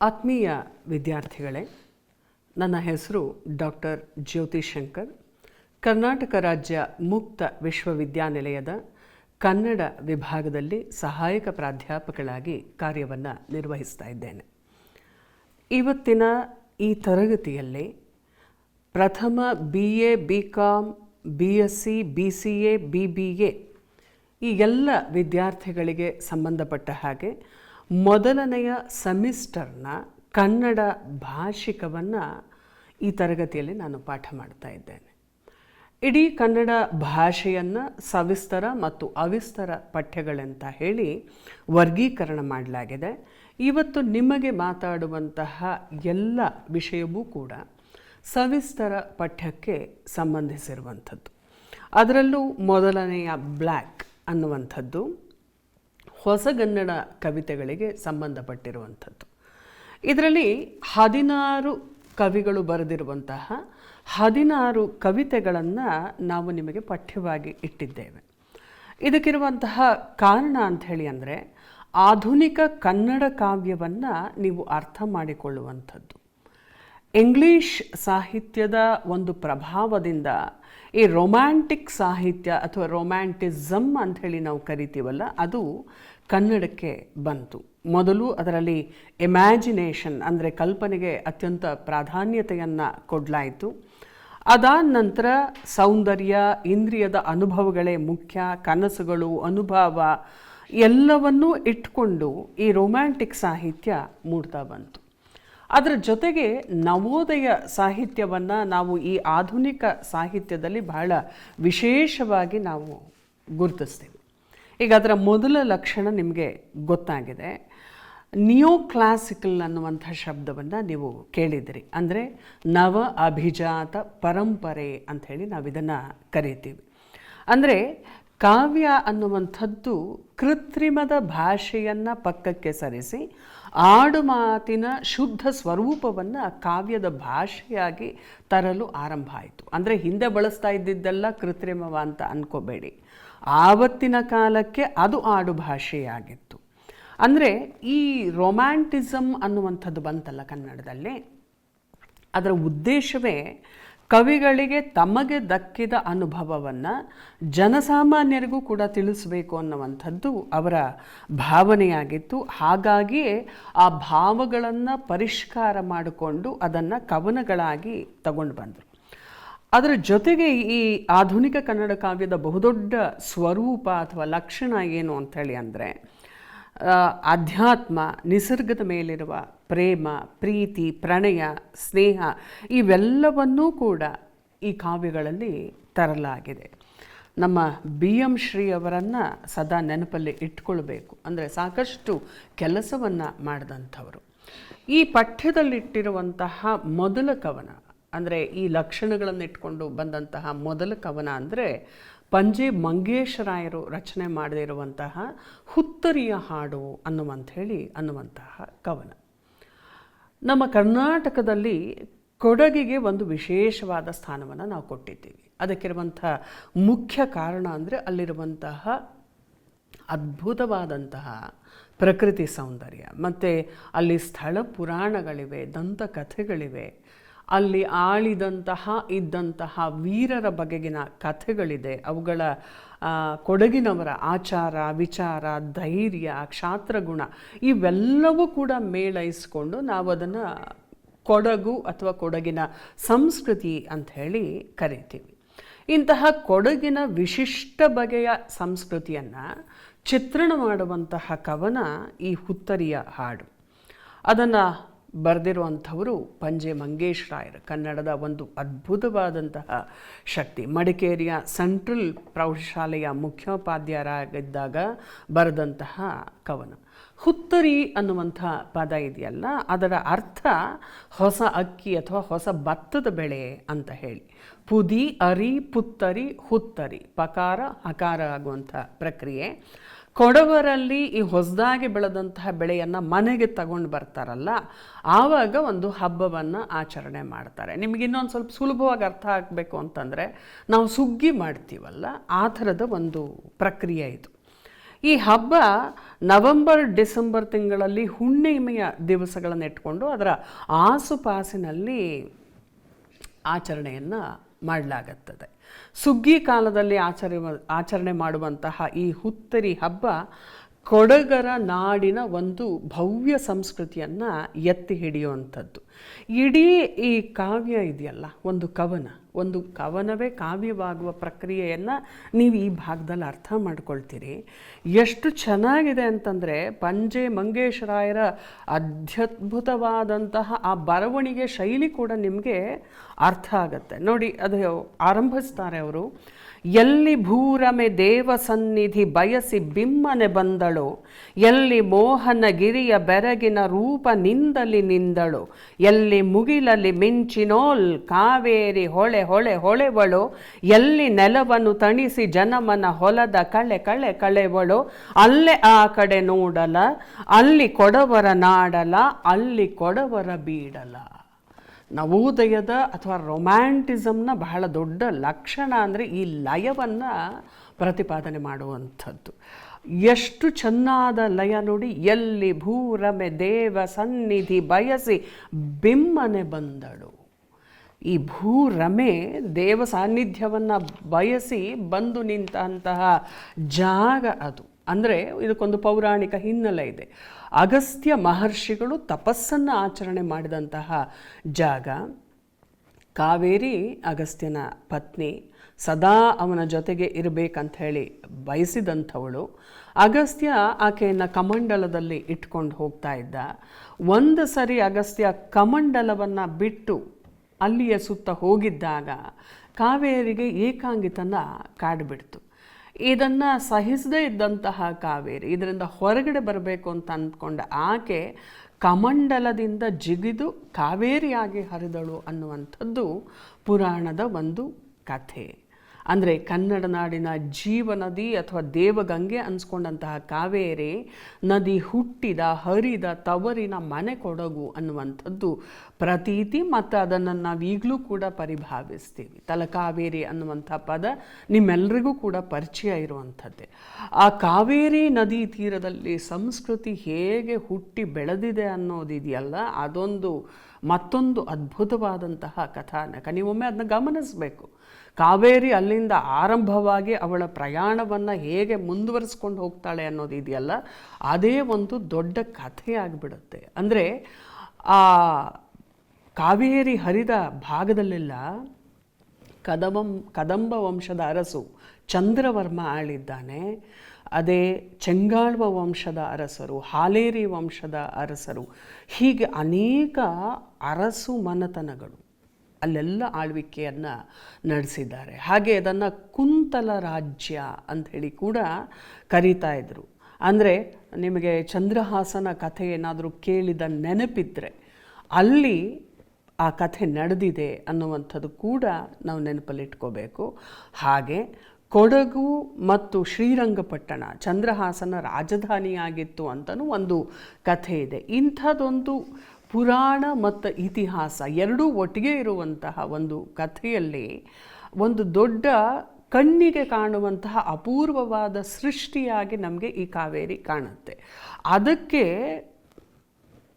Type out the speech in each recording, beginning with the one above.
ಆತ್ಮೀಯ ವಿದ್ಯಾರ್ಥಿಗಳೇ, ನನ್ನ ಹೆಸರು ಡಾಕ್ಟರ್ ಜ್ಯೋತಿ ಶಂಕರ್. ಕರ್ನಾಟಕ ರಾಜ್ಯ ಮುಕ್ತ ವಿಶ್ವವಿದ್ಯಾನಿಲಯದ ಕನ್ನಡ ವಿಭಾಗದಲ್ಲಿ ಸಹಾಯಕ ಪ್ರಾಧ್ಯಾಪಕಳಾಗಿ ಕಾರ್ಯವನ್ನು ನಿರ್ವಹಿಸ್ತಾ ಇದ್ದೇನೆ. ಇವತ್ತಿನ ಈ ತರಗತಿಯಲ್ಲಿ ಪ್ರಥಮ B A B com B S C B C A B B A ಈ ಎಲ್ಲ ವಿದ್ಯಾರ್ಥಿಗಳಿಗೆ ಸಂಬಂಧಪಟ್ಟ ಹಾಗೆ ಮೊದಲನೆಯ ಸೆಮಿಸ್ಟರ್ನ ಕನ್ನಡ ಭಾಷಿಕವನ್ನು ಈ ತರಗತಿಯಲ್ಲಿ ನಾನು ಪಾಠ ಮಾಡ್ತಾ ಇದ್ದೇನೆ. ಇಡೀ ಕನ್ನಡ ಭಾಷೆಯನ್ನು ಸವಿಸ್ತರ ಮತ್ತು ಅವಿಸ್ತರ ಪಠ್ಯಗಳಂತ ಹೇಳಿ ವರ್ಗೀಕರಣ ಮಾಡಲಾಗಿದೆ. ಇವತ್ತು ನಿಮಗೆ ಮಾತಾಡುವಂತಹ ಎಲ್ಲ ವಿಷಯವೂ ಕೂಡ ಸವಿಸ್ತರ ಪಠ್ಯಕ್ಕೆ ಸಂಬಂಧಿಸಿರುವಂಥದ್ದು. ಅದರಲ್ಲೂ ಮೊದಲನೆಯ ಬ್ಲ್ಯಾಕ್ ಅನ್ನುವಂಥದ್ದು. ಹೊಸಗನ್ನಡ ಕವಿತೆಗಳಿಗೆ ಸಂಬಂಧಪಟ್ಟಿರುವಂಥದ್ದು. ಇದರಲ್ಲಿ ಹದಿನಾರು ಕವಿಗಳು ಬರೆದಿರುವಂತಹ ಹದಿನಾರು ಕವಿತೆಗಳನ್ನು ನಾವು ನಿಮಗೆ ಪಠ್ಯವಾಗಿ ಇಟ್ಟಿದ್ದೇವೆ. ಇದಕ್ಕಿರುವಂತಹ ಕಾರಣ ಅಂಥೇಳಿ ಅಂದರೆ ಆಧುನಿಕ ಕನ್ನಡ ಕಾವ್ಯವನ್ನು ನೀವು ಅರ್ಥ ಮಾಡಿಕೊಳ್ಳುವಂಥದ್ದು. ಇಂಗ್ಲೀಷ್ ಸಾಹಿತ್ಯದ ಒಂದು ಪ್ರಭಾವದಿಂದ ಈ ರೊಮ್ಯಾಂಟಿಕ್ ಸಾಹಿತ್ಯ ಅಥವಾ ರೊಮ್ಯಾಂಟಿಸಮ್ ಅಂಥೇಳಿ ನಾವು ಕರಿತೀವಲ್ಲ, ಅದು ಕನ್ನಡಕ್ಕೆ ಬಂತು. ಮೊದಲು ಅದರಲ್ಲಿ ಇಮ್ಯಾಜಿನೇಷನ್ ಅಂದರೆ ಕಲ್ಪನೆಗೆ ಅತ್ಯಂತ ಪ್ರಾಧಾನ್ಯತೆಯನ್ನು ಕೊಡಲಾಯಿತು. ಅದಾದ ನಂತರ ಸೌಂದರ್ಯ, ಇಂದ್ರಿಯದ ಅನುಭವಗಳೇ ಮುಖ್ಯ, ಕನಸುಗಳು, ಅನುಭವ ಎಲ್ಲವನ್ನೂ ಇಟ್ಕೊಂಡು ಈ ರೊಮ್ಯಾಂಟಿಕ್ ಸಾಹಿತ್ಯ ಮೂಡ್ತಾ ಬಂತು. ಅದರ ಜೊತೆಗೆ ನವೋದಯ ಸಾಹಿತ್ಯವನ್ನು ನಾವು ಈ ಆಧುನಿಕ ಸಾಹಿತ್ಯದಲ್ಲಿ ಬಹಳ ವಿಶೇಷವಾಗಿ ನಾವು ಗುರುತಿಸ್ತೀವಿ. ಈಗ ಅದರ ಮೊದಲ ಲಕ್ಷಣ ನಿಮಗೆ ಗೊತ್ತಾಗಿದೆ. ನಿಯೋ ಕ್ಲಾಸಿಕಲ್ ಅನ್ನುವಂಥ ಶಬ್ದವನ್ನು ನೀವು ಕೇಳಿದಿರಿ ಅಂದರೆ ನವ ಅಭಿಜಾತ ಪರಂಪರೆ ಅಂಥೇಳಿ ನಾವು ಇದನ್ನು ಕರಿತೀವಿ. ಅಂದರೆ ಕಾವ್ಯ ಅನ್ನುವಂಥದ್ದು ಕೃತ್ರಿಮದ ಭಾಷೆಯನ್ನು ಪಕ್ಕಕ್ಕೆ ಸರಿಸಿ ಆಡು ಮಾತಿನ ಶುದ್ಧ ಸ್ವರೂಪವನ್ನು ಕಾವ್ಯದ ಭಾಷೆಯಾಗಿ ತರಲು ಆರಂಭ ಆಯಿತು. ಅಂದರೆ ಹಿಂದೆ ಬಳಸ್ತಾ ಇದ್ದಿದ್ದೆಲ್ಲ ಕೃತ್ರಿಮವ ಅಂತ ಅನ್ಕೋಬೇಡಿ. ಆವತ್ತಿನ ಕಾಲಕ್ಕೆ ಅದು ಆಡು ಭಾಷೆಯಾಗಿತ್ತು. ಅಂದರೆ ಈ ರೊಮ್ಯಾಂಟಿಸಮ್ ಅನ್ನುವಂಥದ್ದು ಬಂತಲ್ಲ ಕನ್ನಡದಲ್ಲಿ. ಅದರ ಉದ್ದೇಶವೇ ಕವಿಗಳಿಗೆ ತಮಗೆ ದಕ್ಕಿದ ಅನುಭವವನ್ನು ಜನಸಾಮಾನ್ಯರಿಗೂ ಕೂಡ ತಿಳಿಸಬೇಕು ಅನ್ನುವಂಥದ್ದು ಅವರ ಭಾವನೆಯಾಗಿತ್ತು. ಹಾಗಾಗಿಯೇ ಆ ಭಾವಗಳನ್ನು ಪರಿಷ್ಕಾರ ಮಾಡಿಕೊಂಡು ಅದನ್ನು ಕವನಗಳಾಗಿ ತಗೊಂಡು ಬಂದರು. ಅದರ ಜೊತೆಗೆ ಈ ಆಧುನಿಕ ಕನ್ನಡ ಕಾವ್ಯದ ಬಹುದೊಡ್ಡ ಸ್ವರೂಪ ಅಥವಾ ಲಕ್ಷಣ ಏನು ಅಂಥೇಳಿ ಅಂದರೆ ಅಧ್ಯಾತ್ಮ ನಿಸರ್ಗದ ಮೇಲಿರುವ ಪ್ರೇಮ, ಪ್ರೀತಿ, ಪ್ರಣಯ, ಸ್ನೇಹ ಇವೆಲ್ಲವನ್ನೂ ಕೂಡ ಈ ಕಾವ್ಯಗಳಲ್ಲಿ ತರಲಾಗಿದೆ. ನಮ್ಮ ಬಿ ಎಂ ಶ್ರೀ ಅವರನ್ನು ಸದಾ ನೆನಪಲ್ಲಿ ಇಟ್ಕೊಳ್ಬೇಕು. ಅಂದರೆ ಸಾಕಷ್ಟು ಕೆಲಸವನ್ನು ಮಾಡಿದಂಥವರು. ಈ ಪಠ್ಯದಲ್ಲಿಟ್ಟಿರುವಂತಹ ಮೊದಲ ಕವನ, ಅಂದರೆ ಈ ಲಕ್ಷಣಗಳನ್ನು ಇಟ್ಕೊಂಡು ಬಂದಂತಹ ಮೊದಲ ಕವನ ಅಂದರೆ ಪಂಜೆ ಮಂಗೇಶರಾಯರು ರಚನೆ ಮಾಡದಿರುವಂತಹ ಹುತ್ತರಿಯ ಹಾಡು ಅನ್ನುವಂಥೇಳಿ ಅನ್ನುವಂತಹ ಕವನ. ನಮ್ಮ ಕರ್ನಾಟಕದಲ್ಲಿ ಕೊಡಗಿಗೆ ಒಂದು ವಿಶೇಷವಾದ ಸ್ಥಾನವನ್ನು ನಾವು ಕೊಟ್ಟಿದ್ದೀವಿ. ಅದಕ್ಕಿರುವಂಥ ಮುಖ್ಯ ಕಾರಣ ಅಂದರೆ ಅಲ್ಲಿರುವಂತಹ ಅದ್ಭುತವಾದಂತಹ ಪ್ರಕೃತಿ ಸೌಂದರ್ಯ. ಮತ್ತು ಅಲ್ಲಿ ಸ್ಥಳ ಪುರಾಣಗಳಿವೆ, ದಂತಕಥೆಗಳಿವೆ. ಅಲ್ಲಿ ಆಳಿದಂತಹ, ಇದ್ದಂತಹ ವೀರರ ಬಗೆಗಿನ ಕಥೆಗಳಿದೆ. ಅವುಗಳ ಕೊಡಗಿನವರ ಆಚಾರ, ವಿಚಾರ, ಧೈರ್ಯ, ಕ್ಷಾತ್ರಗುಣ ಇವೆಲ್ಲವೂ ಕೂಡ ಮೇಳೈಸ್ಕೊಂಡು ನಾವು ಅದನ್ನು ಕೊಡಗು ಅಥವಾ ಕೊಡಗಿನ ಸಂಸ್ಕೃತಿ ಅಂತ ಹೇಳಿ ಕರಿತೀವಿ. ಇಂತಹ ಕೊಡಗಿನ ವಿಶಿಷ್ಟ ಬಗೆಯ ಸಂಸ್ಕೃತಿಯನ್ನು ಚಿತ್ರಣ ಮಾಡುವಂತಹ ಕವನ ಈ ಹುತ್ತರಿಯ ಹಾಡು. ಅದನ್ನು ಬರೆದಿರುವಂಥವರು ಪಂಜೆ ಮಂಗೇಶ್ ರಾಯರ್ ಕನ್ನಡದ ಒಂದು ಅದ್ಭುತವಾದಂತಹ ಶಕ್ತಿ. ಮಡಿಕೇರಿಯ ಸೆಂಟ್ರಲ್ ಪ್ರೌಢಶಾಲೆಯ ಮುಖ್ಯೋಪಾಧ್ಯಾಯರಾಗಿದ್ದಾಗ ಬರೆದಂತಹ ಕವನ. ಹುತ್ತರಿ ಅನ್ನುವಂಥ ಪದ ಇದೆಯಲ್ಲ, ಅದರ ಅರ್ಥ ಹೊಸ ಅಕ್ಕಿ ಅಥವಾ ಹೊಸ ಭತ್ತದ ಬೆಳೆ ಅಂತ ಹೇಳಿ. ಪುದಿ, ಅರಿ, ಪುತ್ತರಿ, ಹುತ್ತರಿ, ಪಕಾರ ಹಕಾರ ಆಗುವಂಥ ಪ್ರಕ್ರಿಯೆ. ಕೊಡವರಲ್ಲಿ ಈ ಹೊಸದಾಗಿ ಬೆಳೆದಂತಹ ಬೆಳೆಯನ್ನು ಮನೆಗೆ ತಗೊಂಡು ಬರ್ತಾರಲ್ಲ, ಆವಾಗ ಒಂದು ಹಬ್ಬವನ್ನು ಆಚರಣೆ ಮಾಡ್ತಾರೆ. ನಿಮಗೆ ಇನ್ನೊಂದು ಸ್ವಲ್ಪ ಸುಲಭವಾಗಿ ಅರ್ಥ ಆಗಬೇಕು ಅಂತಂದರೆ, ನಾವು ಸುಗ್ಗಿ ಮಾಡ್ತೀವಲ್ಲ, ಆ ಥರದ ಒಂದು ಪ್ರಕ್ರಿಯೆ ಇದು. ಈ ಹಬ್ಬ ನವೆಂಬರ್, ಡಿಸೆಂಬರ್ ತಿಂಗಳಲ್ಲಿ ಹುಣ್ಣಿಮೆಯ ದಿವಸಗಳನ್ನು ಇಟ್ಕೊಂಡು ಅದರ ಆಸುಪಾಸಿನಲ್ಲಿ ಆಚರಣೆಯನ್ನು ಮಾಡಲಾಗುತ್ತದೆ. ಸುಗ್ಗಿ ಕಾಲದಲ್ಲಿ ಆಚರಿ ಆಚರಣೆ ಮಾಡುವಂತಹ ಈ ಹುತ್ತರಿ ಹಬ್ಬ ಕೊಡಗರ ನಾಡಿನ ಒಂದು ಭವ್ಯ ಸಂಸ್ಕೃತಿಯನ್ನು ಎತ್ತಿ ಹಿಡಿಯುವಂಥದ್ದು. ಇಡೀ ಈ ಕಾವ್ಯ ಇದೆಯಲ್ಲ, ಒಂದು ಕವನ. ಒಂದು ಕವನವೇ ಕಾವ್ಯವಾಗುವ ಪ್ರಕ್ರಿಯೆಯನ್ನು ನೀವು ಈ ಭಾಗದಲ್ಲಿ ಅರ್ಥ ಮಾಡ್ಕೊಳ್ತೀರಿ. ಎಷ್ಟು ಚೆನ್ನಾಗಿದೆ ಅಂತಂದರೆ ಪಂಜೆ ಮಂಗೇಶರಾಯರ ಅತ್ಯದ್ಭುತವಾದಂತಹ ಆ ಬರವಣಿಗೆ ಶೈಲಿ ಕೂಡ ನಿಮಗೆ ಅರ್ಥ ಆಗುತ್ತೆ. ನೋಡಿ, ಅದು ಆರಂಭಿಸ್ತಾರೆ ಅವರು. ಎಲ್ಲಿ ಭೂರಮೆ ದೇವ ಸನ್ನಿಧಿ ಬಯಸಿ ಬಿಮ್ಮನೆ ಬಂದಳು, ಎಲ್ಲಿ ಮೋಹನ ಗಿರಿಯ ಬೆರಗಿನ ರೂಪ ನಿಂದಲಿ ನಿಂದಳು, ಎಲ್ಲಿ ಮುಗಿಲಲ್ಲಿ ಮಿಂಚಿನೋಲ್ ಕಾವೇರಿ ಹೊಳೆ ಹೊಳೆ ಹೊಳೆವಳು, ಎಲ್ಲಿ ನೆಲವನ್ನು ತಣಿಸಿ ಜನಮನ ಹೊಲದ ಕಳೆ ಕಳೆ ಕಳೆವಳು, ಅಲ್ಲೇ ಆ ಕಡೆ ನೋಡಲ, ಅಲ್ಲಿ ಕೊಡವರ ನಾಡಲ, ಅಲ್ಲಿ ಕೊಡವರ ಬೀಡಲ. ನವೋದಯದ ಅಥವಾ ರೊಮ್ಯಾಂಟಿಸಮ್ನ ಬಹಳ ದೊಡ್ಡ ಲಕ್ಷಣ ಅಂದರೆ ಈ ಲಯವನ್ನು ಪ್ರತಿಪಾದನೆ ಮಾಡುವಂಥದ್ದು. ಎಷ್ಟು ಚೆನ್ನಾದ ಲಯ ನೋಡಿ ಎಲ್ಲಿ ಭೂರಮೆ ದೇವ ಸನ್ನಿಧಿ ಬಯಸಿ ಬಿಮ್ಮನೆ ಬಂದಳು. ಈ ಭೂರಮೆ ದೇವ ಸಾನ್ನಿಧ್ಯವನ್ನು ಬಯಸಿ ಬಂದು ನಿಂತಹ ಜಾಗ ಅದು. ಅಂದರೆ ಇದಕ್ಕೊಂದು ಪೌರಾಣಿಕ ಹಿನ್ನೆಲೆ ಇದೆ. ಅಗಸ್ತ್ಯ ಮಹರ್ಷಿಗಳು ತಪಸ್ಸನ್ನು ಆಚರಣೆ ಮಾಡಿದಂತಹ ಜಾಗ ಕಾವೇರಿ ಅಗಸ್ತ್ಯನ ಪತ್ನಿ ಸದಾ ಅವನ ಜೊತೆಗೆ ಇರಬೇಕಂತ ಹೇಳಿ ಬಯಸಿದಂಥವಳು. ಅಗಸ್ತ್ಯ ಆಕೆಯನ್ನು ಕಮಂಡಲದಲ್ಲಿ ಇಟ್ಕೊಂಡು ಹೋಗ್ತಾ ಇದ್ದ. ಒಂದು ಸರಿ ಅಗಸ್ತ್ಯ ಕಮಂಡಲವನ್ನು ಬಿಟ್ಟು ಅಲ್ಲಿಯ ಸುತ್ತ ಹೋಗಿದ್ದಾಗ ಕಾವೇರಿಗೆ ಏಕಾಂಗಿತನ ಕಾಡ್ಬಿಡ್ತು. ಇದನ್ನು ಸಹಿಸದೇ ಇದ್ದಂತಹ ಕಾವೇರಿ, ಇದರಿಂದ ಹೊರಗಡೆ ಬರಬೇಕು ಅಂತ ಅಂದ್ಕೊಂಡ ಆಕೆ ಕಮಂಡಲದಿಂದ ಜಿಗಿದು ಕಾವೇರಿಯಾಗಿ ಹರಿದಳು ಅನ್ನುವಂಥದ್ದು ಪುರಾಣದ ಒಂದು ಕಥೆ. ಅಂದರೆ ಕನ್ನಡ ನಾಡಿನ ಜೀವ ನದಿ ಅಥವಾ ದೇವಗಂಗೆ ಅನ್ಸ್ಕೊಂಡಂತಹ ಕಾವೇರಿ ನದಿ ಹುಟ್ಟಿದ, ಹರಿದ, ತವರಿನ ಮನೆ ಕೊಡಗು ಅನ್ನುವಂಥದ್ದು ಪ್ರತೀತಿ ಮತ್ತು ಅದನ್ನು ನಾವು ಈಗಲೂ ಕೂಡ ಪರಿಭಾವಿಸ್ತೀವಿ. ತಲಕಾವೇರಿ ಅನ್ನುವಂಥ ಪದ ನಿಮ್ಮೆಲ್ಲರಿಗೂ ಕೂಡ ಪರಿಚಯ ಇರುವಂಥದ್ದೇ. ಆ ಕಾವೇರಿ ನದಿ ತೀರದಲ್ಲಿ ಸಂಸ್ಕೃತಿ ಹೇಗೆ ಹುಟ್ಟಿ ಬೆಳೆದಿದೆ ಅನ್ನೋದಿದೆಯಲ್ಲ ಅದೊಂದು ಮತ್ತೊಂದು ಅದ್ಭುತವಾದಂತಹ ಕಥಾನಕ. ನೀವೊಮ್ಮೆ ಅದನ್ನ ಗಮನಿಸಬೇಕು. ಕಾವೇರಿ ಅಲ್ಲಿಂದ ಆರಂಭವಾಗಿ ಅವಳ ಪ್ರಯಾಣವನ್ನು ಹೇಗೆ ಮುಂದುವರಿಸ್ಕೊಂಡು ಹೋಗ್ತಾಳೆ ಅನ್ನೋದು ಇದೆಯಲ್ಲ, ಅದೇ ಒಂದು ದೊಡ್ಡ ಕಥೆಯಾಗಿಬಿಡುತ್ತೆ ಅಂದರೆ, ಆ ಕಾವೇರಿ ಹರಿದ ಭಾಗದಲ್ಲೆಲ್ಲ ಕದವಂ, ಕದಂಬ ವಂಶದ ಅರಸು ಚಂದ್ರವರ್ಮ ಆಳಿದ್ದಾನೆ. ಅದೇ ಚೆಂಗಾಳ್ವ ವಂಶದ ಅರಸರು, ಹಾಲೇರಿ ವಂಶದ ಅರಸರು, ಹೀಗೆ ಅನೇಕ ಅರಸು ಮನತನಗಳು. ಅಲ್ಲೆಲ್ಲ ಆಳ್ವಿಕೆಯನ್ನು ನಡೆಸಿದ್ದಾರೆ. ಹಾಗೆ ಅದನ್ನು ಕುಂತಲ ರಾಜ್ಯ ಅಂಥೇಳಿ ಕೂಡ ಕರೀತಾ ಇದ್ದರು ಅಂದರೆ ನಿಮಗೆ ಚಂದ್ರಹಾಸನ ಕಥೆ ಏನಾದರೂ ಕೇಳಿದ ನೆನಪಿದ್ರೆ ಅಲ್ಲಿ ಆ ಕಥೆ ನಡೆದಿದೆ ಅನ್ನುವಂಥದ್ದು ಕೂಡ ನಾವು ನೆನಪಲ್ಲಿಟ್ಕೋಬೇಕು. ಹಾಗೆ ಕೊಡಗು ಮತ್ತು ಶ್ರೀರಂಗಪಟ್ಟಣ ಚಂದ್ರಹಾಸನ ರಾಜಧಾನಿಯಾಗಿತ್ತು ಅಂತಲೂ ಒಂದು ಕಥೆ ಇದೆ. ಇಂಥದ್ದೊಂದು ಪುರಾಣ ಮತ್ತು ಇತಿಹಾಸ ಎರಡೂ ಒಟ್ಟಿಗೆ ಇರುವಂತಹ ಒಂದು ಕಥೆಯಲ್ಲಿ ಒಂದು ದೊಡ್ಡ ಕಣ್ಣಿಗೆ ಕಾಣುವಂತಹ ಅಪೂರ್ವವಾದ ಸೃಷ್ಟಿಯಾಗಿ ನಮಗೆ ಈ ಕಾವೇರಿ ಕಾಣುತ್ತೆ. ಅದಕ್ಕೆ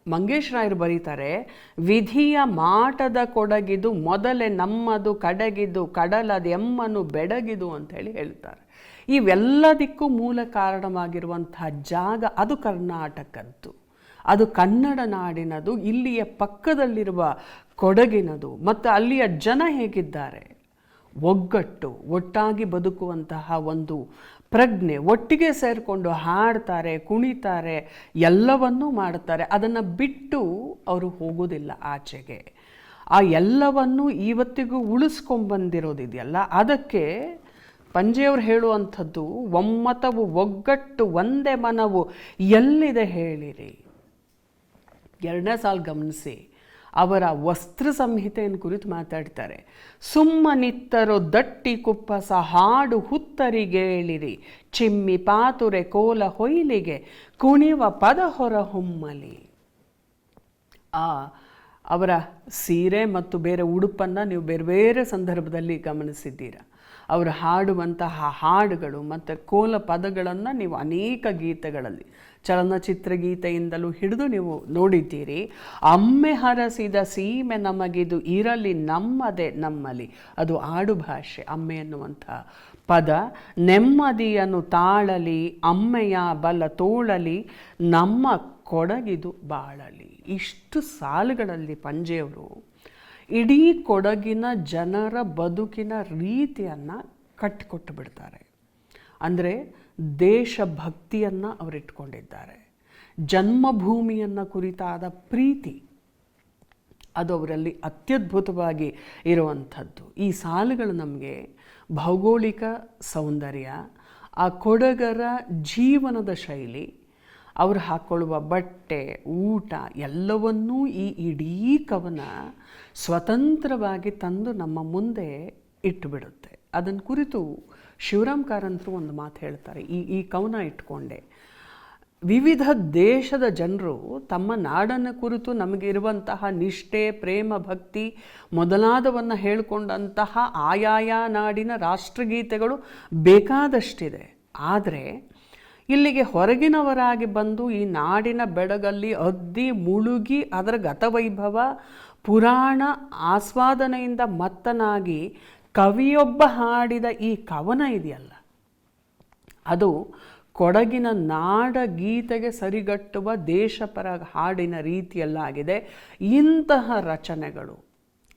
ಮಂಗೇಶ್ ರಾಯರು ಬರೀತಾರೆ, ವಿಧಿಯ ಮಾಟದ ಕೊಡಗಿದು ಮೊದಲೇ ನಮ್ಮದು ಕಡಗಿದು ಕಡಲದೆಮ್ಮನು ಬೆಡಗಿದು ಅಂತ ಹೇಳಿ ಹೇಳ್ತಾರೆ. ಇವೆಲ್ಲದಕ್ಕೂ ಮೂಲ ಕಾರಣವಾಗಿರುವಂತಹ ಜಾಗ ಅದು ಕರ್ನಾಟಕದ್ದು. ಅದು ಕನ್ನಡ ನಾಡಿನದು, ಇಲ್ಲಿಯ ಪಕ್ಕದಲ್ಲಿರುವ ಕೊಡಗಿನದು, ಮತ್ತು ಅಲ್ಲಿಯ ಜನ ಹೇಗಿದ್ದಾರೆ? ಒಗ್ಗಟ್ಟು, ಒಟ್ಟಾಗಿ ಬದುಕುವಂತಹ ಒಂದು ಪ್ರಜ್ಞೆ, ಒಟ್ಟಿಗೆ ಸೇರಿಕೊಂಡು ಹಾಡ್ತಾರೆ, ಕುಣಿತಾರೆ, ಎಲ್ಲವನ್ನೂ ಮಾಡ್ತಾರೆ ಅದನ್ನು ಬಿಟ್ಟು ಅವರು ಹೋಗೋದಿಲ್ಲ ಆಚೆಗೆ. ಆ ಎಲ್ಲವನ್ನು ಇವತ್ತಿಗೂ ಉಳಿಸ್ಕೊಂಡ್ಬಂದಿರೋದಿದೆಯಲ್ಲ, ಅದಕ್ಕೆ ಪಂಜೆಯವರು ಹೇಳುವಂಥದ್ದು, ಒಮ್ಮತವು ಒಗ್ಗಟ್ಟು, ಒಂದೇ ಮನವು, ಎಲ್ಲಿದೆ ಹೇಳಿರಿ? ಎರಡನೇ ಸಾಲು ಗಮನಿಸಿ, ಅವರ ವಸ್ತ್ರ ಸಂಹಿತೆಯನ್ನು ಕುರಿತು ಮಾತಾಡ್ತಾರೆ. ಸುಮ್ಮನಿತ್ತರು ದಟ್ಟಿ ಕುಪ್ಪಸ ಹಾಡು ಹುತ್ತರಿಗೇಳಿರಿ ಚಿಮ್ಮಿ ಪಾತುರೆ ಕೋಲ ಹೊಯ್ಲಿಗೆ, ಕುಣಿವ ಪದ ಹೊರ ಹೊಮ್ಮಲಿ. ಆ ಅವರ ಸೀರೆ ಮತ್ತು ಬೇರೆ ಉಡುಪನ್ನು ನೀವು ಬೇರೆ ಬೇರೆ ಸಂದರ್ಭದಲ್ಲಿ ಗಮನಿಸಿದ್ದೀರ. ಅವರು ಹಾಡುವಂತಹ ಹಾಡುಗಳು ಮತ್ತು ಕೋಲ ಪದಗಳನ್ನು ನೀವು ಅನೇಕ ಗೀತೆಗಳಲ್ಲಿ ಚಲನಚಿತ್ರ ಗೀತೆಯಿಂದಲೂ ಹಿಡಿದು ನೀವು ನೋಡಿದ್ದೀರಿ. ಅಮ್ಮೆ ಹರಸಿದ ಸೀಮೆ ನಮಗಿದು ಇರಲಿ, ನಮ್ಮದೇ ನಮ್ಮಲ್ಲಿ ಅದು ಆಡು ಭಾಷೆ, ಅಮ್ಮೆ ಎನ್ನುವಂಥ ಪದ. ನೆಮ್ಮದಿಯನ್ನು ತಾಳಲಿ, ಅಮ್ಮೆಯ ಬಲ ತೋಳಲಿ, ನಮ್ಮ ಕೊಡಗಿದು ಬಾಳಲಿ. ಇಷ್ಟು ಸಾಲುಗಳಲ್ಲಿ ಪಂಜೆಯವರು ಇಡೀ ಕೊಡಗಿನ ಜನರ ಬದುಕಿನ ರೀತಿಯನ್ನು ಕಟ್ಟಿಕೊಟ್ಟು ಬಿಡ್ತಾರೆ. ಅಂದರೆ ದೇಶಭಕ್ತಿಯನ್ನು ಅವರಿಟ್ಕೊಂಡಿದ್ದಾರೆ. ಜನ್ಮಭೂಮಿಯನ್ನು ಕುರಿತಾದ ಪ್ರೀತಿ ಅದು ಅವರಲ್ಲಿ ಅತ್ಯದ್ಭುತವಾಗಿ ಇರುವಂಥದ್ದು. ಈ ಸಾಲುಗಳು ನಮಗೆ ಭೌಗೋಳಿಕ ಸೌಂದರ್ಯ, ಆ ಕೊಡಗರ ಜೀವನದ ಶೈಲಿ, ಅವರು ಹಾಕ್ಕೊಳ್ಳುವ ಬಟ್ಟೆ, ಊಟ ಎಲ್ಲವನ್ನೂ ಈ ಇಡೀ ಕವನ ಸ್ವತಂತ್ರವಾಗಿ ತಂದು ನಮ್ಮ ಮುಂದೆ ಇಟ್ಟುಬಿಡುತ್ತೆ ಅದನ್ನು ಕುರಿತು ಶಿವರಾಮ್ ಕಾರಂತರು ಒಂದು ಮಾತು ಹೇಳ್ತಾರೆ. ಈ ಈ ಕವನ ಇಟ್ಕೊಂಡೆ. ವಿವಿಧ ದೇಶದ ಜನರು ತಮ್ಮ ನಾಡನ್ನು ಕುರಿತು ನಮಗಿರುವಂತಹ ನಿಷ್ಠೆ, ಪ್ರೇಮ, ಭಕ್ತಿ ಮೊದಲಾದವನ್ನು ಹೇಳಿಕೊಂಡಂತಹ ಆಯಾಯ ನಾಡಿನ ರಾಷ್ಟ್ರಗೀತೆಗಳು ಬೇಕಾದಷ್ಟಿದೆ. ಆದರೆ ಇಲ್ಲಿಗೆ ಹೊರಗಿನವರಾಗಿ ಬಂದು ಈ ನಾಡಿನ ಬೆಡಗಲ್ಲಿ ಅದ್ದಿ ಮುಳುಗಿ ಅದರ ಗತವೈಭವ, ಪುರಾಣ ಆಸ್ವಾದನೆಯಿಂದ ಮತ್ತನಾಗಿ ಕವಿಯೊಬ್ಬ ಹಾಡಿದ ಈ ಕವನ ಇದೆಯಲ್ಲ? ಅದು ಕೊಡಗಿನ ನಾಡ ಗೀತೆಗೆ ಸರಿಗಟ್ಟುವ ದೇಶಪರ ಹಾಡಿನ ರೀತಿಯಲ್ಲಾಗಿದೆ. ಇಂತಹ ರಚನೆಗಳು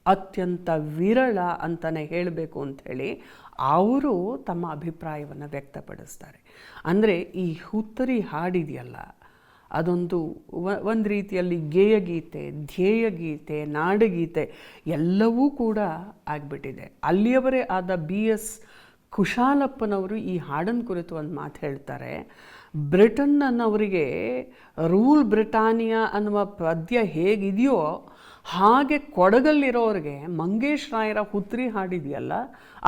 ಅತ್ಯಂತ ವಿರಳ ಅಂತಲೇ ಹೇಳಬೇಕು ಅಂಥೇಳಿ ಅವರು ತಮ್ಮ ಅಭಿಪ್ರಾಯವನ್ನು ವ್ಯಕ್ತಪಡಿಸ್ತಾರೆ. ಅಂದರೆ ಈ ಹುತ್ತರಿ ಹಾಡಿದೆಯಲ್ಲ ಅದೊಂದು ಒಂದು ರೀತಿಯಲ್ಲಿ ಗೇಯಗೀತೆ ಧ್ಯೇಯಗೀತೆ, ನಾಡಗೀತೆ ಎಲ್ಲವೂ ಕೂಡ ಆಗಿಬಿಟ್ಟಿದೆ. ಅಲ್ಲಿಯವರೇ ಆದ ಬಿ ಎಸ್ ಕುಶಾಲಪ್ಪನವರು ಈ ಹಾಡನ್ನು ಕುರಿತು ಒಂದು ಮಾತು ಹೇಳ್ತಾರೆ. ಬ್ರಿಟನ್ ರೂಲ್ ಬ್ರಿಟಾನಿಯಾ ಅನ್ನುವ ಪದ್ಯ ಹೇಗಿದೆಯೋ ಹಾಗೆ ಕೊಡಗಲ್ಲಿರೋರಿಗೆ ಮಂಗೇಶ್ ರಾಯರ ಹುತ್ರಿ ಹಾಡಿದೆಯಲ್ಲ,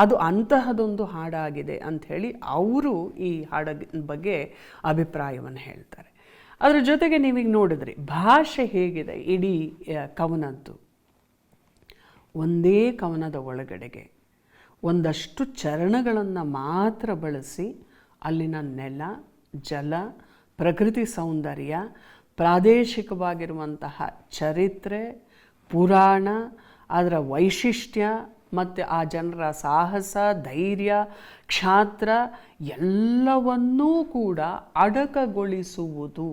ಅದು ಅಂತಹದೊಂದು ಹಾಡಾಗಿದೆ ಅಂಥೇಳಿ ಅವರು ಈ ಹಾಡ ಬಗ್ಗೆ ಅಭಿಪ್ರಾಯವನ್ನು ಹೇಳ್ತಾರೆ. ಅದರ ಜೊತೆಗೆ ನೀವೀಗ ನೋಡಿದ್ರಿ, ಭಾಷೆ ಹೇಗಿದೆ ಇಡೀ ಕವನದ್ದು. ಒಂದೇ ಕವನದ ಒಳಗಡೆಗೆ ಒಂದಷ್ಟು ಚರಣಗಳನ್ನು ಮಾತ್ರ ಬಳಸಿ ಅಲ್ಲಿನ ನೆಲ, ಜಲ, ಪ್ರಕೃತಿ ಸೌಂದರ್ಯ, ಪ್ರಾದೇಶಿಕವಾಗಿರುವಂತಹ ಚರಿತ್ರೆ, ಪುರಾಣ, ಅದರ ವೈಶಿಷ್ಟ್ಯ ಮತ್ತು ಆ ಜನರ ಸಾಹಸ, ಧೈರ್ಯ, ಕ್ಷಾತ್ರ ಎಲ್ಲವನ್ನೂ ಕೂಡ ಅಡಕಗೊಳಿಸುವುದು.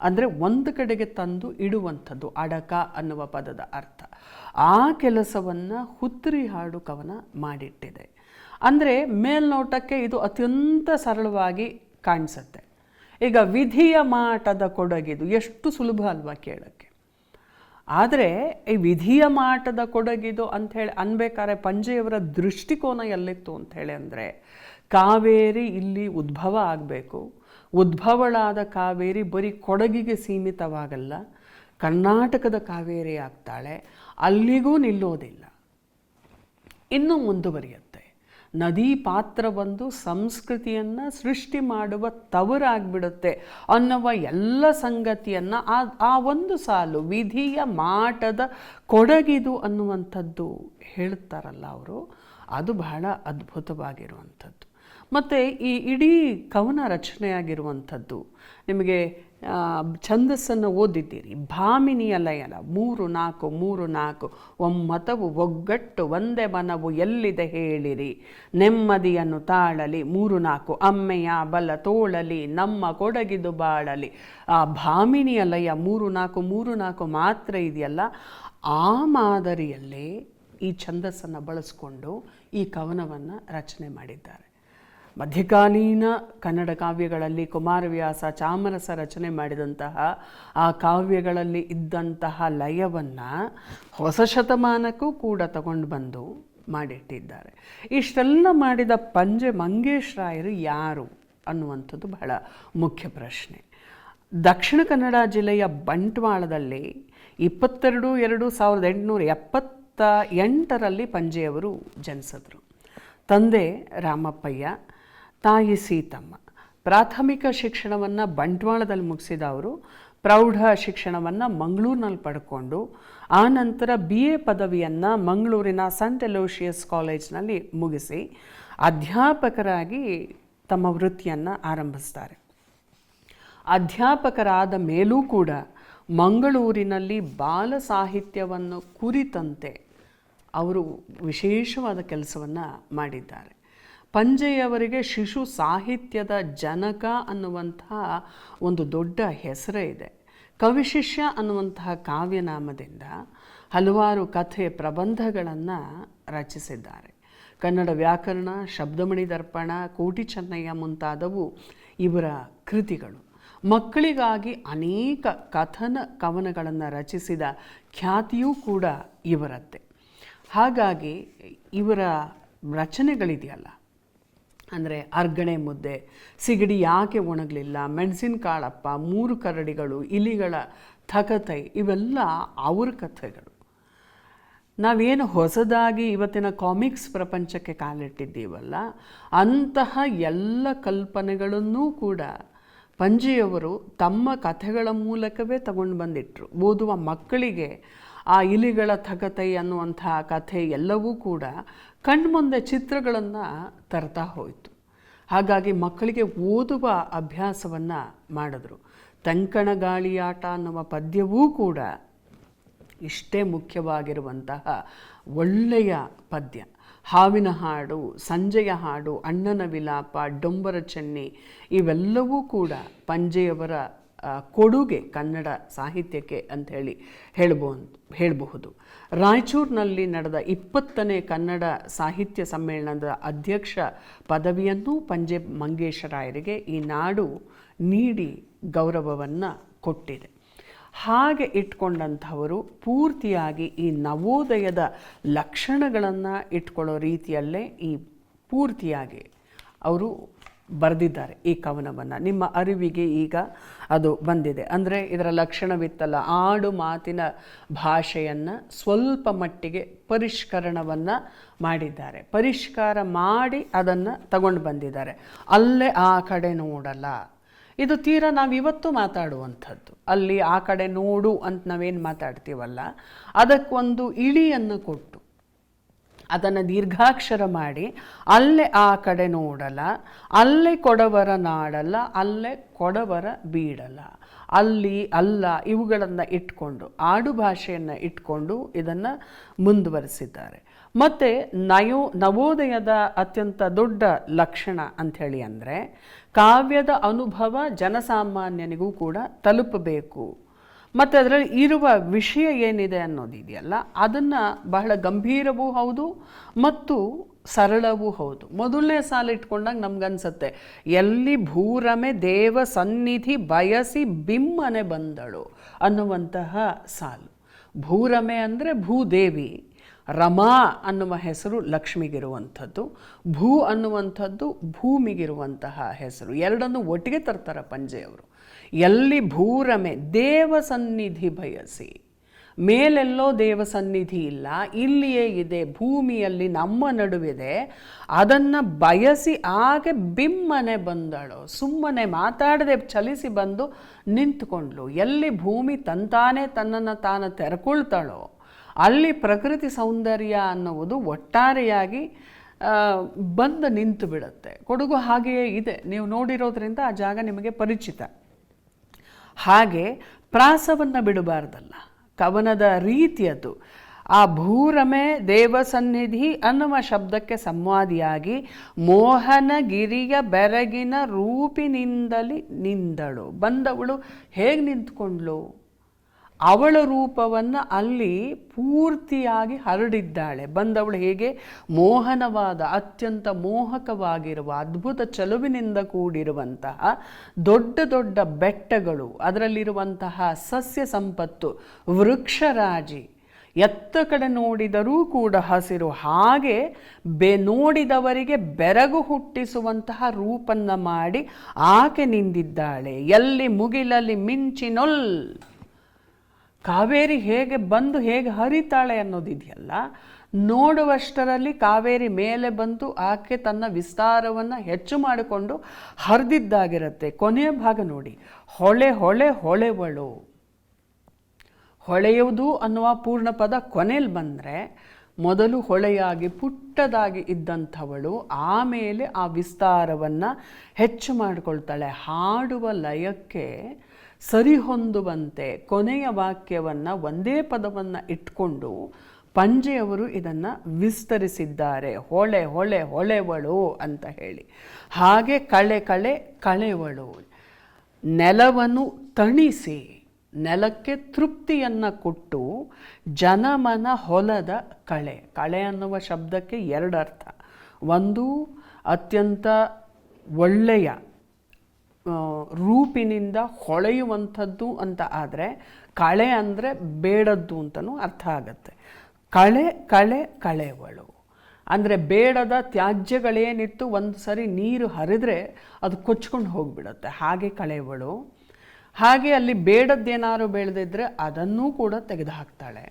ಅಂದರೆ ಒಂದು ಕಡೆಗೆ ತಂದು ಇಡುವಂಥದ್ದು, ಅಡಕ ಅನ್ನುವ ಪದದ ಅರ್ಥ. ಆ ಕೆಲಸವನ್ನು ಹುತ್ತರಿ ಹಾಡು ಕವನ ಮಾಡಿಟ್ಟಿದೆ. ಅಂದರೆ ಮೇಲ್ನೋಟಕ್ಕೆ ಇದು ಅತ್ಯಂತ ಸರಳವಾಗಿ ಕಾಣಿಸುತ್ತೆ. ಈಗ ವಿಧಿಯ ಮಾಟದ ಕೊಡಗಿದು ಎಷ್ಟು ಸುಲಭ ಅಲ್ವಾ ಕೇಳೋಕ್ಕೆ? ಆದರೆ ಈ ವಿಧಿಯ ಮಾಟದ ಕೊಡಗಿದು ಅಂಥೇಳಿ ಅನ್ಬೇಕಾದ್ರೆ ಪಂಜೆಯವರ ದೃಷ್ಟಿಕೋನ ಎಲ್ಲಿತ್ತು ಅಂಥೇಳಿ ಅಂದರೆ ಕಾವೇರಿ ಇಲ್ಲಿ ಉದ್ಭವ ಆಗಬೇಕು. ಉದ್ಭವಳಾದ ಕಾವೇರಿ ಬರೀ ಕೊಡಗಿಗೆ ಸೀಮಿತವಾಗಲ್ಲ. ಕರ್ನಾಟಕದ ಕಾವೇರಿ ಆಗ್ತಾಳೆ. ಅಲ್ಲಿಗೂ ನಿಲ್ಲೋದಿಲ್ಲ. ಇನ್ನೂ ಮುಂದುವರಿಯುತ್ತೆ ನದಿ ಪಾತ್ರ ಬಂದು ಸಂಸ್ಕೃತಿಯನ್ನು ಸೃಷ್ಟಿ ಮಾಡುವ ತವರಾಗಿಬಿಡುತ್ತೆ ಅನ್ನುವ ಎಲ್ಲ ಸಂಗತಿಯನ್ನು ಆ ಆ ಒಂದು ಸಾಲು ವಿಧಿಯ ಮಾಟದ ಕೊಡಗಿದು ಅನ್ನುವಂಥದ್ದು ಹೇಳ್ತಾರಲ್ಲ ಅವರು. ಅದು ಬಹಳ ಅದ್ಭುತವಾಗಿರುವಂಥದ್ದು. ಮತ್ತು ಈ ಇಡೀ ಕವನ ರಚನೆಯಾಗಿರುವಂಥದ್ದು ನಿಮಗೆ ಛಂದಸ್ಸನ್ನು ಓದಿದ್ದೀರಿ. ಭಾಮಿನಿಯ ಲಯನ, ಮೂರು ನಾಲ್ಕು ಮೂರು ನಾಲ್ಕು, ಒಮ್ಮತವು ಒಗ್ಗಟ್ಟು ಒಂದೇ ಮನವು ಎಲ್ಲಿದೆ ಹೇಳಿರಿ. ನೆಮ್ಮದಿಯನ್ನು ತಾಳಲಿ, ಮೂರು ನಾಲ್ಕು, ಅಮ್ಮೆಯ ಬಲ ತೋಳಲಿ, ನಮ್ಮ ಕೊಡಗಿದು ಬಾಳಲಿ. ಆ, ಭಾಮಿನಿಯ ಲಯ, ಮೂರು ನಾಲ್ಕು ಮೂರು ನಾಲ್ಕು ಮಾತ್ರ ಇದೆಯಲ್ಲ? ಆ ಮಾದರಿಯಲ್ಲೇ ಈ ಛಂದಸ್ಸನ್ನು ಬಳಸ್ಕೊಂಡು ಈ ಕವನವನ್ನು ರಚನೆ ಮಾಡಿದ್ದಾರೆ. ಮಧ್ಯಕಾಲೀನ ಕನ್ನಡ ಕಾವ್ಯಗಳಲ್ಲಿ ಕುಮಾರವ್ಯಾಸ ಚಾಮರಸ ರಚನೆ ಮಾಡಿದಂತಹ ಆ ಕಾವ್ಯಗಳಲ್ಲಿ ಇದ್ದಂತಹ ಲಯವನ್ನು ಹೊಸ ಶತಮಾನಕ್ಕೂ ಕೂಡ ತಗೊಂಡು ಬಂದು ಮಾಡಿಟ್ಟಿದ್ದಾರೆ. ಇಷ್ಟೆಲ್ಲ ಮಾಡಿದ ಪಂಜೆ ಮಂಗೇಶ್ ರಾಯರು ಯಾರು ಅನ್ನುವಂಥದ್ದು ಬಹಳ ಮುಖ್ಯ ಪ್ರಶ್ನೆ. ದಕ್ಷಿಣ ಕನ್ನಡ ಜಿಲ್ಲೆಯ ಬಂಟ್ವಾಳದಲ್ಲಿ ಇಪ್ಪತ್ತೆರಡು ಎರಡು ಸಾವಿರದ ಎಂಟುನೂರ ಎಪ್ಪತ್ತ ಎಂಟರಲ್ಲಿ ಪಂಜೆಯವರು ಜನಿಸಿದ್ರು. ತಂದೆ ರಾಮಪ್ಪಯ್ಯ ತಾಯಿ ಸೀತಮ್ಮ. ಪ್ರಾಥಮಿಕ ಶಿಕ್ಷಣವನ್ನು ಬಂಟ್ವಾಳದಲ್ಲಿ ಮುಗಿಸಿದ ಅವರು, ಪ್ರೌಢ ಶಿಕ್ಷಣವನ್ನು ಮಂಗಳೂರಿನಲ್ಲಿ ಪಡ್ಕೊಂಡು, ಆ ನಂತರ ಬಿ ಎ ಪದವಿಯನ್ನು ಮಂಗಳೂರಿನ ಸಂಟ್ ಎಲೋಷಿಯಸ್ ಕಾಲೇಜ್ನಲ್ಲಿ ಮುಗಿಸಿ ಅಧ್ಯಾಪಕರಾಗಿ ತಮ್ಮ ವೃತ್ತಿಯನ್ನು ಆರಂಭಿಸ್ತಾರೆ. ಅಧ್ಯಾಪಕರಾದ ಮೇಲೂ ಕೂಡ ಮಂಗಳೂರಿನಲ್ಲಿ ಬಾಲ ಸಾಹಿತ್ಯವನ್ನು ಕುರಿತಂತೆ ಅವರು ವಿಶೇಷವಾದ ಕೆಲಸವನ್ನು ಮಾಡಿದ್ದಾರೆ. ಪಂಜೆಯವರಿಗೆ ಶಿಶು ಸಾಹಿತ್ಯದ ಜನಕ ಅನ್ನುವಂತಹ ಒಂದು ದೊಡ್ಡ ಹೆಸರೇ ಇದೆ. ಕವಿಶಿಷ್ಯ ಅನ್ನುವಂತಹ ಕಾವ್ಯನಾಮದಿಂದ ಹಲವಾರು ಕಥೆ ಪ್ರಬಂಧಗಳನ್ನು ರಚಿಸಿದ್ದಾರೆ. ಕನ್ನಡ ವ್ಯಾಕರಣ, ಶಬ್ದಮಣಿ ದರ್ಪಣ, ಕೋಟಿ ಚೆನ್ನಯ್ಯ ಮುಂತಾದವು ಇವರ ಕೃತಿಗಳು. ಮಕ್ಕಳಿಗಾಗಿ ಅನೇಕ ಕಥನ ಕವನಗಳನ್ನು ರಚಿಸಿದ ಖ್ಯಾತಿಯೂ ಕೂಡ ಇವರದ್ದೇ. ಹಾಗಾಗಿ ಇವರ ರಚನೆಗಳಿದೆಯಲ್ಲ ಅಂದರೆ ಅರ್ಗಣೆ ಮುದ್ದೆ. ಸಿಗಡಿ ಯಾಕೆ ಒಣಗಲಿಲ್ಲ? ಮೆಣಸಿನ ಕಾಳಪ್ಪ, ಮೂರು ಕರಡಿಗಳು, ಇಲಿಗಳ ಥಕತೈ ಇವೆಲ್ಲ ಅವ್ರ ಕಥೆಗಳು. ನಾವೇನು ಹೊಸದಾಗಿ ಇವತ್ತಿನ ಕಾಮಿಕ್ಸ್ ಪ್ರಪಂಚಕ್ಕೆ ಕಾಲಿಟ್ಟಿದ್ದೀವಲ್ಲ, ಅಂತಹ ಎಲ್ಲ ಕಲ್ಪನೆಗಳನ್ನೂ ಕೂಡ ಪಂಜಿಯವರು ತಮ್ಮ ಕಥೆಗಳ ಮೂಲಕವೇ ತಗೊಂಡು ಬಂದಿಟ್ರು. ಓದುವ ಮಕ್ಕಳಿಗೆ ಆ ಇಲಿಗಳ ಥಕತೈ ಅನ್ನುವಂತಹ ಕಥೆ ಎಲ್ಲವೂ ಕೂಡ ಕಣ್ಮುಂದೆ ಚಿತ್ರಗಳನ್ನು ತರ್ತಾ ಹೋಯಿತು. ಹಾಗಾಗಿ ಮಕ್ಕಳಿಗೆ ಓದುವ ಅಭ್ಯಾಸವನ್ನು ಮಾಡಿದ್ರು. ತಂಕಣ ಗಾಳಿಯಾಟ ಅನ್ನುವ ಪದ್ಯವೂ ಕೂಡ ಇಷ್ಟೇ ಮುಖ್ಯವಾಗಿರುವಂತಹ ಒಳ್ಳೆಯ ಪದ್ಯ. ಹಾವಿನ ಹಾಡು, ಸಂಜೆಯ ಹಾಡು, ಅಣ್ಣನ ವಿಲಾಪ, ಡೊಂಬರ ಚೆನ್ನಿ ಇವೆಲ್ಲವೂ ಕೂಡ ಪಂಜೆಯವರ ಕೊಡುಗೆ ಕನ್ನಡ ಸಾಹಿತ್ಯಕ್ಕೆ ಅಂಥೇಳಿ ಹೇಳ್ಬೋದು ಹೇಳಬಹುದು. ರಾಯಚೂರಿನಲ್ಲಿ ನಡೆದ ಇಪ್ಪತ್ತನೇ ಕನ್ನಡ ಸಾಹಿತ್ಯ ಸಮ್ಮೇಳನದ ಅಧ್ಯಕ್ಷ ಪದವಿಯನ್ನು ಪಂಜೆ ಮಂಗೇಶರಾಯರಿಗೆ ಈ ನಾಡು ನೀಡಿ ಗೌರವವನ್ನು ಕೊಟ್ಟಿದೆ. ಹಾಗೆ ಇಟ್ಕೊಂಡಂಥವರು ಪೂರ್ತಿಯಾಗಿ ಈ ನವೋದಯದ ಲಕ್ಷಣಗಳನ್ನು ಇಟ್ಕೊಳ್ಳೋ ರೀತಿಯಲ್ಲೇ ಈ ಪೂರ್ತಿಯಾಗಿ ಅವರು ಬರೆದಿದ್ದಾರೆ ಈ ಕವನವನ್ನು. ನಿಮ್ಮ ಅರಿವಿಗೆ ಈಗ ಅದು ಬಂದಿದೆ. ಅಂದರೆ ಇದರ ಲಕ್ಷಣವಿತ್ತಲ್ಲ, ಆಡು ಮಾತಿನ ಭಾಷೆಯನ್ನು ಸ್ವಲ್ಪ ಮಟ್ಟಿಗೆ ಪರಿಷ್ಕರಣವನ್ನು ಮಾಡಿದ್ದಾರೆ. ಪರಿಷ್ಕಾರ ಮಾಡಿ ಅದನ್ನು ತಗೊಂಡು ಬಂದಿದ್ದಾರೆ. ಅಲ್ಲೇ ಆ ಕಡೆ ನೋಡಲ್ಲ. ಇದು ತೀರಾ ನಾವು ಇವತ್ತು ಮಾತಾಡುವಂಥದ್ದು. ಅಲ್ಲಿ ಆ ಕಡೆ ನೋಡು ಅಂತ ನಾವೇನು ಮಾತಾಡ್ತೀವಲ್ಲ, ಅದಕ್ಕೊಂದು ಇಳಿಯನ್ನು ಕೊಟ್ಟು ಅದನ್ನು ದೀರ್ಘಾಕ್ಷರ ಮಾಡಿ ಅಲ್ಲೇ ಆ ಕಡೆ ನೋಡಲ್ಲ, ಅಲ್ಲೇ ಕೊಡವರ ನಾಡಲ್ಲ, ಅಲ್ಲೇ ಕೊಡವರ ಬೀಡಲ್ಲ. ಅಲ್ಲಿ, ಅಲ್ಲ ಇವುಗಳನ್ನು ಇಟ್ಕೊಂಡು, ಆಡು ಭಾಷೆಯನ್ನು ಇಟ್ಕೊಂಡು ಇದನ್ನು ಮುಂದುವರಿಸಿದ್ದಾರೆ. ಮತ್ತು ನಯೋ, ನವೋದಯದ ಅತ್ಯಂತ ದೊಡ್ಡ ಲಕ್ಷಣ ಅಂಥೇಳಿ ಅಂದರೆ ಕಾವ್ಯದ ಅನುಭವ ಜನಸಾಮಾನ್ಯನಿಗೂ ಕೂಡ ತಲುಪಬೇಕು. ಮತ್ತು ಅದರಲ್ಲಿ ಇರುವ ವಿಷಯ ಏನಿದೆ ಅನ್ನೋದಿದೆಯಲ್ಲ ಅದನ್ನು ಬಹಳ ಗಂಭೀರವೂ ಹೌದು ಮತ್ತು ಸರಳವೂ ಹೌದು. ಮೊದಲನೇ ಸಾಲ ಇಟ್ಕೊಂಡಾಗ ನಮ್ಗನ್ಸುತ್ತೆ, ಎಲ್ಲಿ ಭೂರಮೆ ದೇವ ಸನ್ನಿಧಿ ಬಯಸಿ ಬಿಮ್ಮನೆ ಬಂದಳು ಅನ್ನುವಂತಹ ಸಾಲು. ಭೂರಮೆ ಅಂದರೆ ಭೂದೇವಿ, ರಮಾ ಅನ್ನುವ ಹೆಸರು ಲಕ್ಷ್ಮಿಗಿರುವಂಥದ್ದು, ಭೂ ಅನ್ನುವಂಥದ್ದು ಭೂಮಿಗಿರುವಂತಹ ಹೆಸರು. ಎರಡನ್ನು ಒಟ್ಟಿಗೆ ತರ್ತಾರೆ ಪಂಜೆಯವರು ಎಲ್ಲಿ ಭೂರಮೆ ದೇವ ಸನ್ನಿಧಿ ಬಯಸಿ. ಮೇಲೆಲ್ಲೋ ದೇವ ಸನ್ನಿಧಿ ಇಲ್ಲ, ಇಲ್ಲಿಯೇ ಇದೆ, ಭೂಮಿಯಲ್ಲಿ ನಮ್ಮ ನಡುವಿದೆ, ಅದನ್ನು ಬಯಸಿ ಹಾಗೆ ಬಿಮ್ಮನೆ ಬಂದಳು. ಸುಮ್ಮನೆ ಮಾತಾಡದೆ ಚಲಿಸಿ ಬಂದು ನಿಂತ್ಕೊಂಡ್ಳು. ಎಲ್ಲಿ ಭೂಮಿ ತಂತಾನೇ ತನ್ನನ್ನು ತಾನು ತೆರ್ಕೊಳ್ತಾಳೋ, ಅಲ್ಲಿ ಪ್ರಕೃತಿ ಸೌಂದರ್ಯ ಅನ್ನುವುದು ಒಟ್ಟಾರೆಯಾಗಿ ಬಂದು ನಿಂತು ಬಿಡುತ್ತೆ. ಕೊಡಗು ಹಾಗೆಯೇ ಇದೆ. ನೀವು ನೋಡಿರೋದ್ರಿಂದ ಆ ಜಾಗ ನಿಮಗೆ ಪರಿಚಿತ. ಹಾಗೆ ಪ್ರಾಸವನ್ನು ಬಿಡಬಾರ್ದಲ್ಲ. ಕವನದ ರೀತಿಯದು ಆ ಭೂರಮೆ ದೇವಸನ್ನಿಧಿ ಅನ್ನುವ ಶಬ್ದಕ್ಕೆ ಸಂವಾದಿಯಾಗಿ ಮೋಹನಗಿರಿಯ ಬೆರಗಿನ ರೂಪಿನಿಂದಲಿ ನಿಂದಳು. ಬಂದವಳು ಹೇಗೆ ನಿಂತ್ಕೊಂಡ್ಳು? ಅವಳ ರೂಪವನ್ನು ಅಲ್ಲಿ ಪೂರ್ತಿಯಾಗಿ ಹರಡಿದ್ದಾಳೆ. ಬಂದವಳು ಹೇಗೆ? ಮೋಹನವಾದ, ಅತ್ಯಂತ ಮೋಹಕವಾಗಿರುವ, ಅದ್ಭುತ ಚಲುವಿನಿಂದ ಕೂಡಿರುವಂತಹ ದೊಡ್ಡ ದೊಡ್ಡ ಬೆಟ್ಟಗಳು, ಅದರಲ್ಲಿರುವಂತಹ ಸಸ್ಯ ಸಂಪತ್ತು, ವೃಕ್ಷರಾಜಿ ಎತ್ತ ಕಡೆ ನೋಡಿದರೂ ಕೂಡ ಹಸಿರು. ಹಾಗೆ ಬೆ, ನೋಡಿದವರಿಗೆ ಬೆರಗು ಹುಟ್ಟಿಸುವಂತಹ ರೂಪನ್ನ ಮಾಡಿ ಆಕೆ ನಿಂದಿದ್ದಾಳೆ. ಎಲ್ಲಿ ಮುಗಿಲಲ್ಲಿ ಮಿಂಚಿನೊಲ್ ಕಾವೇರಿ ಹೇಗೆ ಬಂದು ಹೇಗೆ ಹರಿತಾಳೆ ಅನ್ನೋದಿದೆಯಲ್ಲ, ನೋಡುವಷ್ಟರಲ್ಲಿ ಕಾವೇರಿ ಮೇಲೆ ಬಂದು ಆಕೆ ತನ್ನ ವಿಸ್ತಾರವನ್ನು ಹೆಚ್ಚು ಮಾಡಿಕೊಂಡು ಹರಿದಿದ್ದಾಗಿರುತ್ತೆ. ಕೊನೆಯ ಭಾಗ ನೋಡಿ, ಹೊಳೆ ಹೊಳೆ ಹೊಳೆವಳು. ಹೊಳೆಯುವುದು ಅನ್ನುವ ಪೂರ್ಣ ಪದ ಕೊನೆಯಲ್ಲಿ ಬಂದರೆ, ಮೊದಲು ಹೊಳೆಯಾಗಿ ಪುಟ್ಟದಾಗಿ ಇದ್ದಂಥವಳು ಆಮೇಲೆ ಆ ವಿಸ್ತಾರವನ್ನು ಹೆಚ್ಚು ಮಾಡಿಕೊಳ್ತಾಳೆ. ಹಾಡುವ ಲಯಕ್ಕೆ ಸರಿಹೊಂದುವಂತೆ ಕೊನೆಯ ವಾಕ್ಯವನ್ನು ಒಂದೇ ಪದವನ್ನು ಇಟ್ಕೊಂಡು ಪಂಜೆಯವರು ಇದನ್ನು ವಿಸ್ತರಿಸಿದ್ದಾರೆ. ಹೊಳೆ ಹೊಳೆ, ಹೊಳೆವಳು ಅಂತ ಹೇಳಿ. ಹಾಗೆ ಕಳೆ ಕಳೆ, ಕಳೆವಳು. ನೆಲವನ್ನು ತಣಿಸಿ, ನೆಲಕ್ಕೆ ತೃಪ್ತಿಯನ್ನು ಕೊಟ್ಟು ಜನಮನ ಹೊಲದ ಕಳೆ. ಕಳೆ ಅನ್ನುವ ಶಬ್ದಕ್ಕೆ ಎರಡು ಅರ್ಥ ಒಂದು ಅತ್ಯಂತ ಒಳ್ಳೆಯ ರೂಪಿನಿಂದ ಹೊಳೆಯುವಂಥದ್ದು ಅಂತ ಆದರೆ ಕಳೆ ಅಂದರೆ ಬೇಡದ್ದು ಅಂತಲೂ ಅರ್ಥ ಆಗತ್ತೆ. ಕಳೆ ಕಳೆ ಕಳೆವಳು ಅಂದರೆ ಬೇಡದ ತ್ಯಾಜ್ಯಗಳೇನಿತ್ತು, ಒಂದು ಸರಿ ನೀರು ಹರಿದ್ರೆ ಅದು ಕೊಚ್ಕೊಂಡು ಹೋಗಿಬಿಡುತ್ತೆ. ಹಾಗೆ ಕಳೆವಳು ಹಾಗೆ ಅಲ್ಲಿ ಬೇಡದ್ದೇನಾದ್ರು ಬೆಳೆದಿದ್ರೆ ಅದನ್ನೂ ಕೂಡ ತೆಗೆದುಹಾಕ್ತಾಳೆ.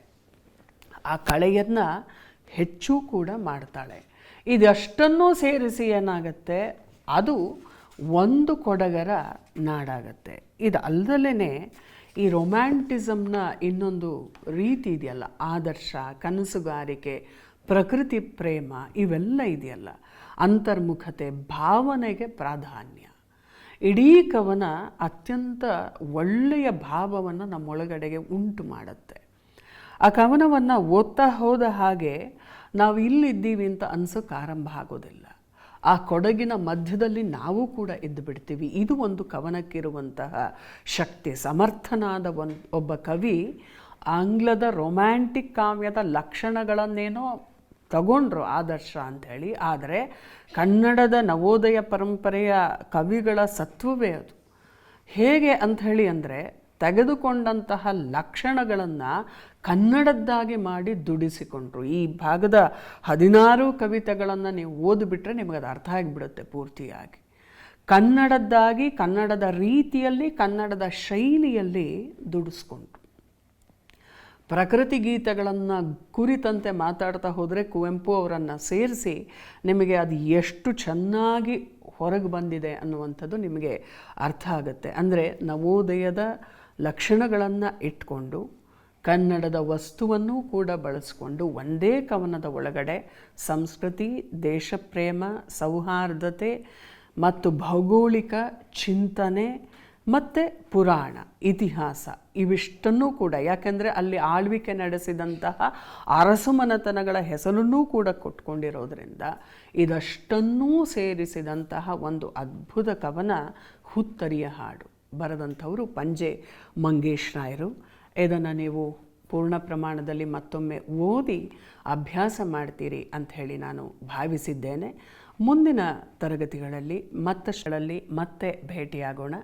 ಆ ಕಳೆಯನ್ನು ಹೆಚ್ಚು ಕೂಡ ಮಾಡ್ತಾಳೆ. ಇದಷ್ಟನ್ನೂ ಸೇರಿಸಿ ಏನಾಗುತ್ತೆ? ಅದು ಒಂದು ಕೊಡಗರ ನಾಡಾಗತ್ತೆ. ಇದು ಅಲ್ಲದಲ್ಲೇ ಈ ರೊಮ್ಯಾಂಟಿಸಮ್ನ ಇನ್ನೊಂದು ರೀತಿ ಇದೆಯಲ್ಲ, ಆದರ್ಶ, ಕನಸುಗಾರಿಕೆ, ಪ್ರಕೃತಿ ಪ್ರೇಮ, ಇವೆಲ್ಲ ಇದೆಯಲ್ಲ. ಅಂತರ್ಮುಖತೆ, ಭಾವನೆಗೆ ಪ್ರಾಧಾನ್ಯ. ಇಡೀ ಕವನ ಅತ್ಯಂತ ಒಳ್ಳೆಯ ಭಾವವನ್ನು ನಮ್ಮೊಳಗಡೆಗೆ ಉಂಟು ಮಾಡುತ್ತೆ. ಆ ಕವನವನ್ನು ಓದ್ತಾ ಹೋದ ಹಾಗೆ ನಾವು ಇಲ್ಲಿದ್ದೀವಿ ಅಂತ ಅನ್ಸೋಕ್ಕೆ ಆರಂಭ ಆಗೋದಿಲ್ಲ. ಆ ಕೊಡಗಿನ ಮಧ್ಯದಲ್ಲಿ ನಾವು ಕೂಡ ಇದ್ದು ಬಿಡ್ತೀವಿ. ಇದು ಒಂದು ಕವನಕ್ಕಿರುವಂತಹ ಶಕ್ತಿ. ಸಮರ್ಥನಾದ ಒಂದು ಒಬ್ಬ ಕವಿ ಆಂಗ್ಲದ ರೊಮ್ಯಾಂಟಿಕ್ ಕಾವ್ಯದ ಲಕ್ಷಣಗಳನ್ನೇನೋ ತಗೊಂಡ್ರು ಆದರ್ಶ ಅಂಥೇಳಿ. ಆದರೆ ಕನ್ನಡದ ನವೋದಯ ಪರಂಪರೆಯ ಕವಿಗಳ ಸತ್ವವೇ ಅದು. ಹೇಗೆ ಅಂಥೇಳಿ ಅಂದರೆ ತೆಗೆದುಕೊಂಡಂತಹ ಲಕ್ಷಣಗಳನ್ನು ಕನ್ನಡದ್ದಾಗಿ ಮಾಡಿ ದುಡಿಸಿಕೊಂಡ್ರು. ಈ ಭಾಗದ ಹದಿನಾರು ಕವಿತೆಗಳನ್ನು ನೀವು ಓದಿಬಿಟ್ರೆ ನಿಮಗೆ ಅದು ಅರ್ಥ ಆಗಿಬಿಡುತ್ತೆ ಪೂರ್ತಿಯಾಗಿ. ಕನ್ನಡದ್ದಾಗಿ, ಕನ್ನಡದ ರೀತಿಯಲ್ಲಿ, ಕನ್ನಡದ ಶೈಲಿಯಲ್ಲಿ ದುಡಿಸ್ಕೊಂಡ್ರು. ಪ್ರಕೃತಿ ಗೀತೆಗಳನ್ನು ಕುರಿತಂತೆ ಮಾತಾಡ್ತಾ ಹೋದರೆ ಕುವೆಂಪು ಅವರನ್ನು ಸೇರಿಸಿ ನಿಮಗೆ ಅದು ಎಷ್ಟು ಚೆನ್ನಾಗಿ ಹೊರಗೆ ಬಂದಿದೆ ಅನ್ನುವಂಥದ್ದು ನಿಮಗೆ ಅರ್ಥ ಆಗುತ್ತೆ. ಅಂದರೆ ನವೋದಯದ ಲಕ್ಷಣಗಳನ್ನು ಇಟ್ಕೊಂಡು ಕನ್ನಡದ ವಸ್ತುವನ್ನು ಕೂಡ ಬಳಸಿಕೊಂಡು ಒಂದೇ ಕವನದ ಒಳಗಡೆ ಸಂಸ್ಕೃತಿ, ದೇಶಪ್ರೇಮ, ಸೌಹಾರ್ದತೆ ಮತ್ತು ಭೌಗೋಳಿಕ ಚಿಂತನೆ ಮತ್ತು ಪುರಾಣ, ಇತಿಹಾಸ ಇವಿಷ್ಟನ್ನೂ ಕೂಡ, ಯಾಕೆಂದರೆ ಅಲ್ಲಿ ಆಳ್ವಿಕೆ ನಡೆಸಿದಂತಹ ಅರಸುಮನತನಗಳ ಹೆಸರನ್ನೂ ಕೂಡ ಕೊಟ್ಕೊಂಡಿರೋದ್ರಿಂದ ಇದಷ್ಟನ್ನೂ ಸೇರಿಸಿದಂತಹ ಒಂದು ಅದ್ಭುತ ಕವನ ಹುತ್ತರಿಯ ಹಾಡು ಬರೆದಂಥವರು ಪಂಜೆ ಮಂಗೇಶ್ ರಾಯರು. ಇದನ್ನು ನೀವು ಪೂರ್ಣ ಪ್ರಮಾಣದಲ್ಲಿ ಮತ್ತೊಮ್ಮೆ ಓದಿ ಅಭ್ಯಾಸ ಮಾಡ್ತೀರಿ ಅಂತ ಹೇಳಿ ನಾನು ಭಾವಿಸಿದ್ದೇನೆ. ಮುಂದಿನ ತರಗತಿಗಳಲ್ಲಿ ಮತ್ತಷ್ಟರಲ್ಲಿ ಮತ್ತೆ ಭೇಟಿಯಾಗೋಣ.